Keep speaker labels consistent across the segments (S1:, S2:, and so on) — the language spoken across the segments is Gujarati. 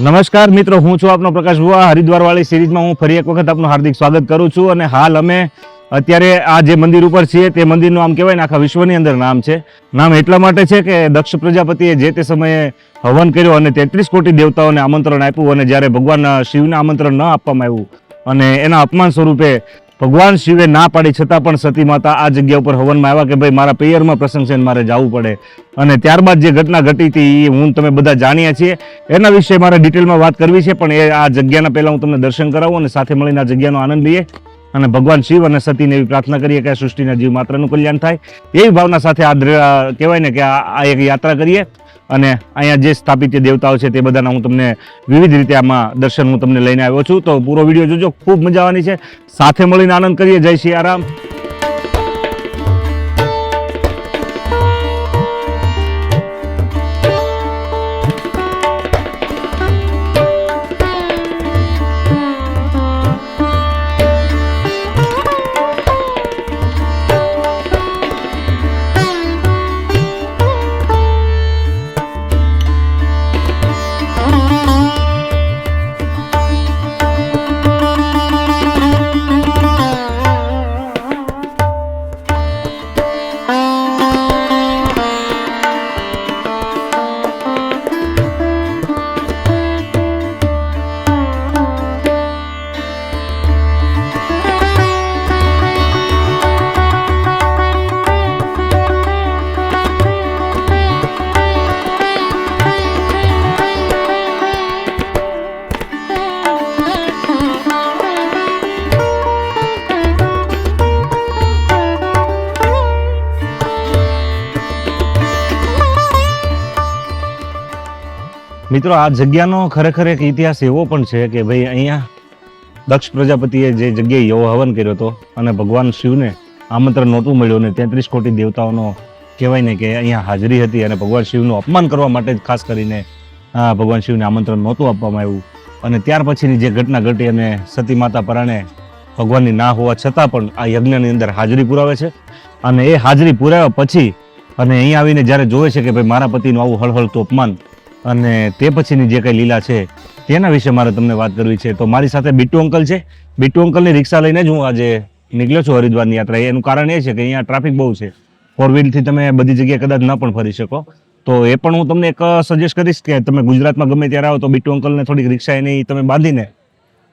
S1: નમસ્કાર મિત્રો, હું છું આપનો પ્રકાશ ભુવા. હરિદ્વારવાળી સિરીઝમાં હું ફરી એક વખત આપનું હાર્દિક સ્વાગત કરું છું અને હાલ અમે અત્યારે આ જે મંદિર ઉપર છીએ તે મંદિરનું આમ કહેવાય ને, આખા વિશ્વની અંદર નામ છે. નામ એટલા માટે છે કે દક્ષ પ્રજાપતિએ જે તે સમયે હવન કર્યો અને તેત્રીસ કોટી દેવતાઓને આમંત્રણ આપ્યું અને જ્યારે ભગવાન શિવને આમંત્રણ ન આપવામાં આવ્યું અને એના અપમાન સ્વરૂપે ભગવાન શિવે ના પાડી, છતાં પણ સતી માતા આ જગ્યા ઉપર હવનમાં આવ્યા કે ભાઈ, મારા પ્રેયરમાં પ્રસંગ છે મારે જવું પડે. અને ત્યારબાદ જે ઘટના ઘટી હતી એ હું તમે બધા જાણીએ છીએ. એના વિશે મારે ડિટેલમાં વાત કરવી છે, પણ એ આ જગ્યાના પહેલાં હું તમને દર્શન કરાવું અને સાથે મળીને આ જગ્યાનો આનંદ લઈએ. અને ભગવાન શિવ અને સતીને એવી પ્રાર્થના કરીએ કે સૃષ્ટિના જીવ માત્રનું કલ્યાણ થાય. એવી ભાવના સાથે આ કહેવાય ને કે આ એક યાત્રા કરીએ. અને અહીંયા જે સ્થાપિત દેવતાઓ છે તે બધાના હું તમને વિવિધ રીતે આમાં દર્શન હું તમને લઈને આવ્યો છું. તો પૂરો વીડિયો જોજો, ખૂબ મજા આવવાની છે. સાથે મળીને આનંદ કરીએ. જય શ્રી મિત્રો, આ જગ્યાનો ખરેખર એક ઇતિહાસ એવો પણ છે કે ભાઈ અહીંયા દક્ષ પ્રજાપતિએ જે જગ્યાએ યવો હવન કર્યો હતો અને ભગવાન શિવને આમંત્રણ નહોતું મળ્યું અને તેત્રીસ કોટી દેવતાઓનો કહેવાય ને કે અહીંયા હાજરી હતી અને ભગવાન શિવનું અપમાન કરવા માટે જ ખાસ કરીને ભગવાન શિવને આમંત્રણ નહોતું આપવામાં આવ્યું. અને ત્યાર પછીની જે ઘટના ઘટી અને સતી માતા પરાણે ભગવાનની ના હોવા છતાં પણ આ યજ્ઞની અંદર હાજરી પુરાવે છે. અને એ હાજરી પુરાવ્યા પછી અને અહીંયા આવીને જ્યારે જોવે છે કે ભાઈ મારા પતિનું આવું હળહળતું અપમાન અને તે પછીની જે કંઈ લીલા છે, તેના વિશે મારે તમને વાત કરવી છે. તો મારી સાથે બિટ્ટુ અંકલ છે. બિટ્ટુ અંકલની રિક્ષા લઈને જ હું આજે નીકળ્યો છું હરિદ્વારની યાત્રા. એનું કારણ એ છે કે અહીંયા ટ્રાફિક બહુ છે. ફોર વ્હીલથી તમે બધી જગ્યાએ કદાચ ન પણ ફરી શકો. તો એ પણ હું તમને એક સજેસ્ટ કરીશ કે તમે ગુજરાતમાં ગમે ત્યારે આવો તો બિટ્ટુ અંકલને થોડીક રિક્ષા એની તમે બાંધીને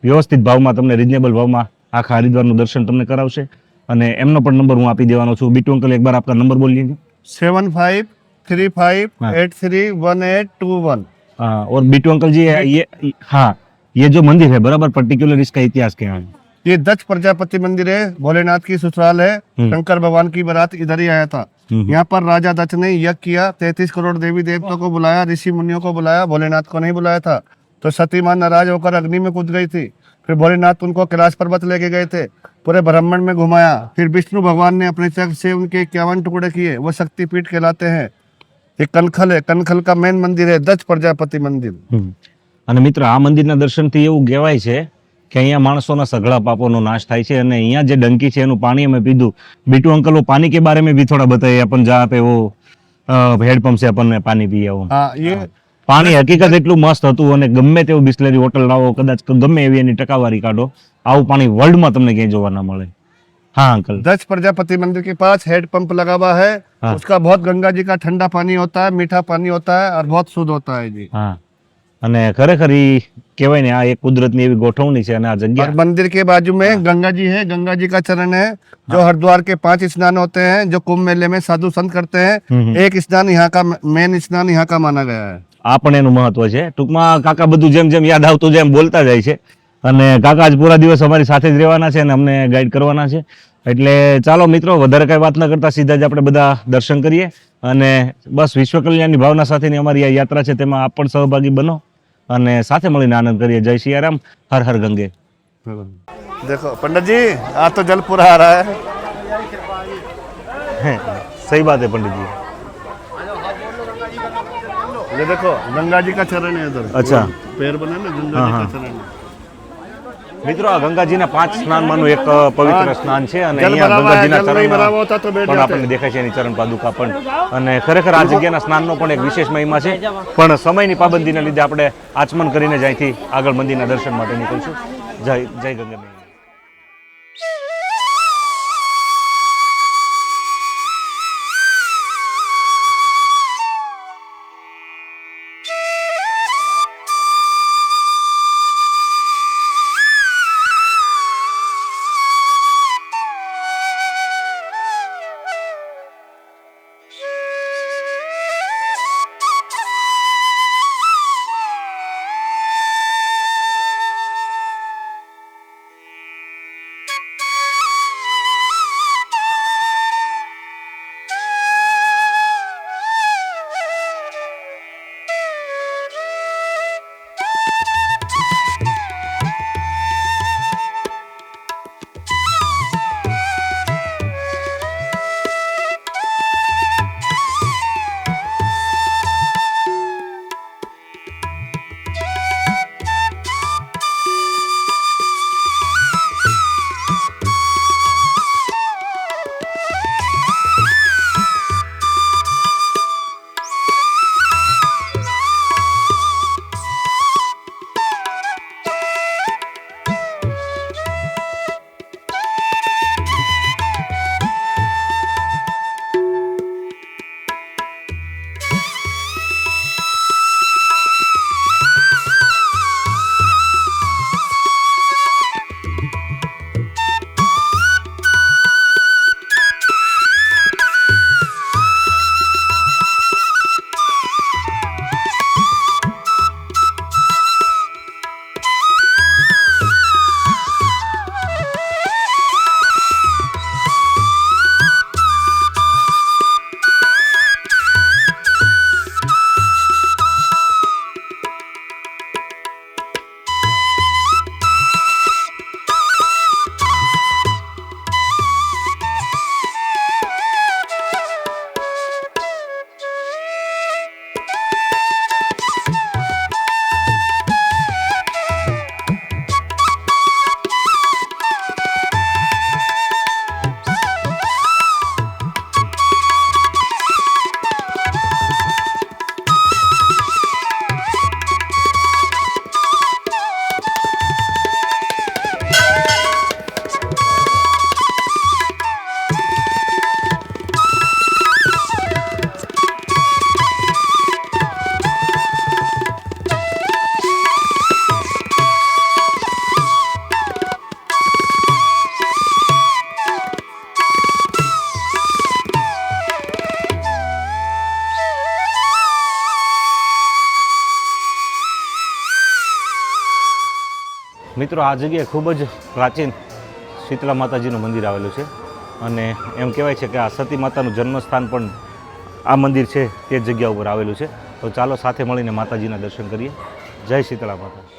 S1: વ્યવસ્થિત ભાવમાં, તમને રિઝનેબલ ભાવમાં આખા હરિદ્વારનું દર્શન તમને કરાવશે. અને એમનો પણ નંબર હું આપી દેવાનો છું. બિટ્ટુ અંકલ, એકવાર આપણા નંબર
S2: બોલી બોલીએ seven five
S1: three
S2: five. Eight three one eight two
S1: one और बीटू अंकल जी ये हाँ ये जो मंदिर है बराबर पर्टिकुलर इसका इतिहास क्या है?
S2: ये दक्ष प्रजापति मंदिर है भोलेनाथ की ससुराल है
S1: हम्म।
S2: शंकर भगवान की बारात इधर ही आया था।
S1: हम्म।
S2: यहाँ पर राजा दत्त ने यज्ञ किया तैतीस करोड़ देवी देवताओं को बुलाया ऋषि मुनियों को बुलाया भोलेनाथ को नहीं बुलाया था। तो सती माँ नाराज़ होकर अग्नि में कूद गई थी। फिर भोलेनाथ उनको कैलाश पर्वत लेके गए थे। पूरे ब्रह्मांड में घुमाया। फिर विष्णु भगवान ने अपने चक्र से उनके इक्यावन टुकड़े किए। वो शक्तिपीठ कहलाते हैं। ये कनखल है कनखल का मेन मंदिर है दक्ष प्रजापति मंदिर
S1: હમ. અને મિત્ર આ મંદિરના દર્શનથી એવું કહેવાય છે કે અહીંયા માણસોના સઘળા પાપોનો નાશ થાય છે અને અહીંયા જે ડંકી છે એનું પાણી અમે પીધું બીટू अंकल वो पानी के बारे में भी थोड़ा बताइए अपन जहाँ पे वो હેડપંપ છે આપણને પાણી પીએ એવું
S2: हाँ ये
S1: પાણી હકીકત એટલું મસ્ત હતું અને ગમે તેવું બિસ્લેરી હોટલ લાવો કદાચ ગમે એવી એની ટકાવારી કાઢો આવું પાણી વર્લ્ડમાં તમને ક્યાંય જોવા ના મળે હા અંકલ
S2: दक्ष प्रजापति मंदिर के पास हेड पंप लगा हुआ है
S1: हाँ।
S2: उसका बहुत गंगा जी का ठंडा पानी होता है मीठा पानी होता है और बहुत शुद्ध होता है जी
S1: હા અને ખરેખર ઈ કહેવાય ને આ એક કુદરતની એવી ગોઠવણી છે અને આ
S2: और
S1: જગ્યા
S2: मंदिर के बाजू में गंगा जी है गंगा जी का चरण है जो हरिद्वार के पांच स्नान होते हैं जो कुंभ मेले में साधु संत करते हैं
S1: हम्म, हम्म।
S2: एक स्नान यहाँ का मेन स्नान यहाँ का माना गया है
S1: આ પણ એનું મહત્વ છે ટૂંકમાં કાકા બધું જેમ જેમ યાદ આવતું જેમ બોલતા જાય છે અને કાકા આજ પૂરા દિવસ અમારી સાથે જ રહેવાના છે અને અમને ગાઈડ કરવાના છે એટલે ચાલો મિત્રો વધારે કઈ વાત ન કરતા સીધા જ આપણે બધા દર્શન કરીએ અને બસ વિશ્વ કલ્યાણની ભાવના સાથેની અમારી આ યાત્રા છે તેમાં આપ પણ સહભાગી બનો અને સાથે મળીને આનંદ કરીએ જય સિયારામ હર હર ગંગે
S2: देखो पंडित जी आज तो जल पूरा आ रहा है
S1: સહી બાત હે પંડિતજી
S2: ये देखो गंगा जी का चरण है इधर
S1: अच्छा।
S2: पैर बना ना गंगा
S1: हाँ,
S2: जी
S1: हाँ।
S2: का चरण है
S1: મિત્રો આ ગંગાજીના પાંચ સ્નાનમાંનું એક પવિત્ર સ્નાન છે અને અહીંયા ગંગાજીના
S2: બેઠ
S1: પણ આપણને દેખાય છે એની ચરણ પાદુકા પણ. અને ખરેખર આ જગ્યાના સ્નાનનો પણ એક વિશેષ મહિમા છે. પણ સમયની પાબંદીને લીધે આપણે આચમન કરીને જ અહીંથી આગળ મંદિરના દર્શન માટે નીકળશું. જય જય ગંગા મિત્રો, આ જગ્યાએ ખૂબ જ પ્રાચીન શીતળા માતાજીનું મંદિર આવેલું છે. અને એમ કહેવાય છે કે આ સતી માતાનું જન્મસ્થાન પણ આ મંદિર છે, તે જગ્યા ઉપર આવેલું છે. તો ચાલો સાથે મળીને માતાજીના દર્શન કરીએ. જય શીતળા માતા.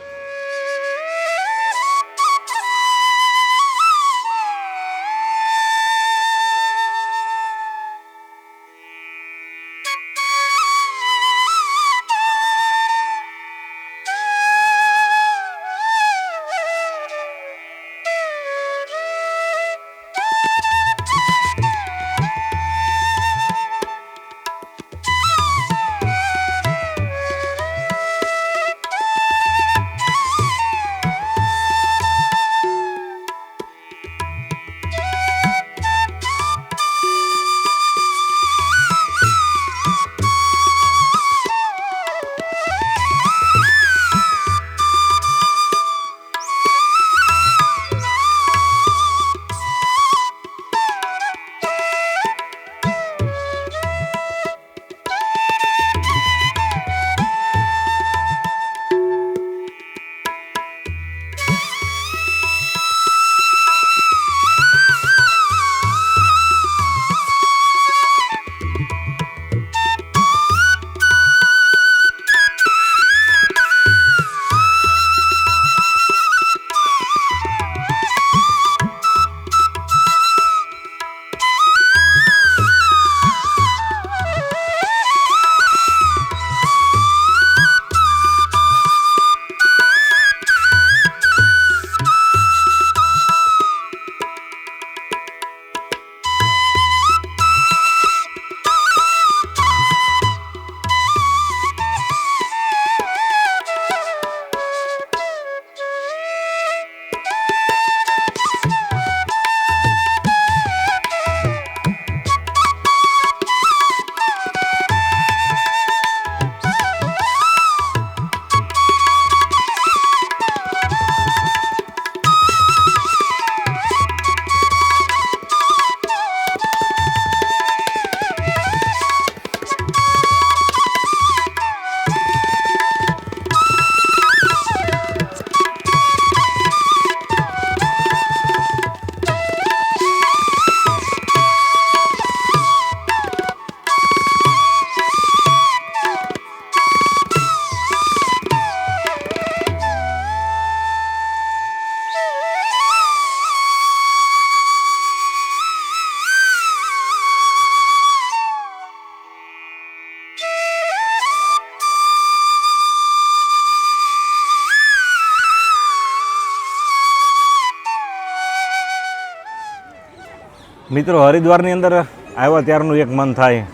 S1: મિત્રો, હરિદ્વારની અંદર આવ્યા ત્યારનું એક મન થાય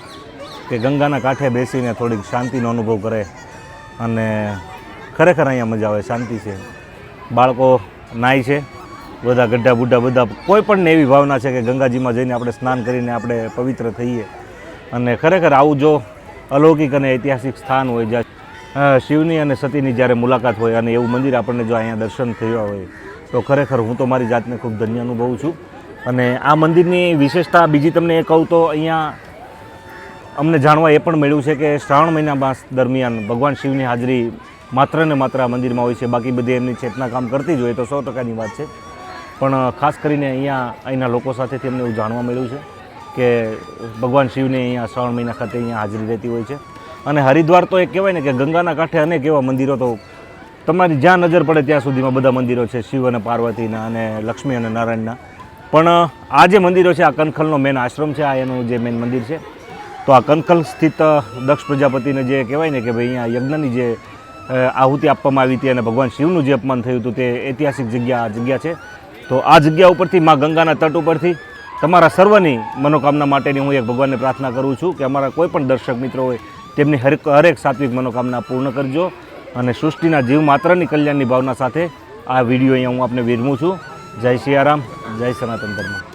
S1: કે ગંગાના કાંઠે બેસીને થોડીક શાંતિનો અનુભવ કરે અને ખરેખર અહીંયા મજા આવે, શાંતિ છે. બાળકો નાય છે, બધા ગઢા બુઢા બધા, કોઈ પણ એવી ભાવના છે કે ગંગાજીમાં જઈને આપણે સ્નાન કરીને આપણે પવિત્ર થઈએ. અને ખરેખર આવું જો અલૌકિક અને ઐતિહાસિક સ્થાન હોય જ્યાં શિવની અને સતીની જ્યારે મુલાકાત હોય અને એવું મંદિર આપણને જો અહીંયા દર્શન થયા હોય, તો ખરેખર હું તો મારી જાતને ખૂબ ધન્ય અનુભવું છું. અને આ મંદિરની વિશેષતા બીજી તમને એ કહું તો અહીંયા અમને જાણવા એ પણ મળ્યું છે કે શ્રાવણ મહિના માસ દરમિયાન ભગવાન શિવની હાજરી માત્ર ને માત્ર આ મંદિરમાં હોય છે. બાકી બધી એમની ચેતના કામ કરતી જ હોય તો સો ટકાની વાત છે. પણ ખાસ કરીને અહીંયા અહીંના લોકો સાથેથી અમને એવું જાણવા મળ્યું છે કે ભગવાન શિવને અહીંયા શ્રાવણ મહિના ખાતે અહીંયા હાજરી રહેતી હોય છે. અને હરિદ્વાર તો એક કહેવાય ને કે ગંગાના કાંઠે અનેક એવા મંદિરો તો તમારી જ્યાં નજર પડે ત્યાં સુધીમાં બધા મંદિરો છે. શિવ અને પાર્વતીના અને લક્ષ્મી અને નારાયણના. પણ, આ જે મંદિરો છે, આ કનખલનો મેન આશ્રમ છે, આ એનું જે મેન મંદિર છે. તો આ કનખલ સ્થિત દક્ષ પ્રજાપતિને જે કહેવાય ને કે ભાઈ અહીંયા યજ્ઞની જે આહુતિ આપવામાં આવી હતી અને ભગવાન શિવનું જે અપમાન થયું હતું તે ઐતિહાસિક જગ્યા, આ જગ્યા છે. તો આ જગ્યા ઉપરથી મા ગંગાના તટ ઉપરથી તમારા સર્વની મનોકામના માટેની હું એક ભગવાનને પ્રાર્થના કરું છું કે અમારા કોઈ પણ દર્શક મિત્રો હોય, તેમની હરેક હરેક સાત્વિક મનોકામના પૂર્ણ કરજો અને સૃષ્ટિના જીવ માત્રની કલ્યાણની ભાવના સાથે આ વીડિયો અહીંયા હું આપને વિરમું છું. જય સિયારામ જય સનાતન ધર્મ.